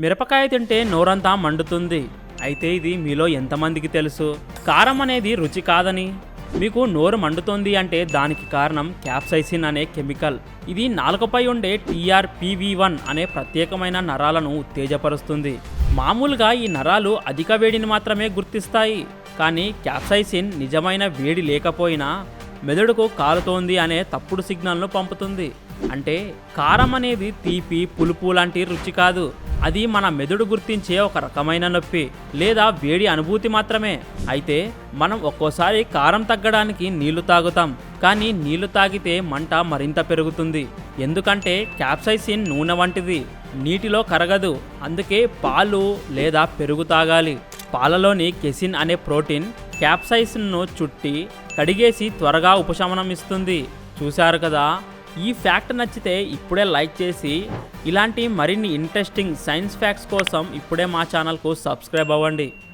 మిరపకాయ తింటే నోరంతా మండుతుంది. అయితే ఇది మీలో ఎంతమందికి తెలుసు? కారం అనేది రుచి కాదని. మీకు నోరు మండుతోంది అంటే దానికి కారణం క్యాప్సైసిన్ అనే కెమికల్. ఇది నాలుకపై ఉండే టీఆర్పివి వన్ అనే ప్రత్యేకమైన నరాలను ఉత్తేజపరుస్తుంది. మామూలుగా ఈ నరాలు అధిక వేడిని మాత్రమే గుర్తిస్తాయి. కానీ క్యాప్సైసిన్ నిజమైన వేడి లేకపోయినా మెదడుకు కాలుతోంది అనే తప్పుడు సిగ్నల్ను పంపుతుంది. అంటే కారం అనేది తీపి పులుపు లాంటి రుచి కాదు. అది మన మెదడు గుర్తించే ఒక రకమైన నొప్పి లేదా వేడి అనుభూతి మాత్రమే. అయితే మనం ఒక్కోసారి కారం తగ్గడానికి నీళ్ళు తాగుతాం కానీ నీళ్ళు తాగితే మంట మరింత పెరుగుతుంది. ఎందుకంటే క్యాప్సైసిన్ నూనె వంటిది నీటిలో కరగదు అందుకే పాలు లేదా పెరుగు తాగాలి. పాలలోని కెసిన్ అనే ప్రోటీన్ క్యాప్సైసిన్ను చుట్టి కడిగేసి త్వరగా ఉపశమనం ఇస్తుంది. చూశారు కదా? ఈ ఫ్యాక్ట్ నచ్చితే ఇప్పుడే లైక్ చేసి ఇలాంటి మరిన్ని ఇంట్రెస్టింగ్ సైన్స్ ఫ్యాక్ట్స్ కోసం ఇప్పుడే మా ఛానల్కు సబ్స్క్రైబ్ అవ్వండి.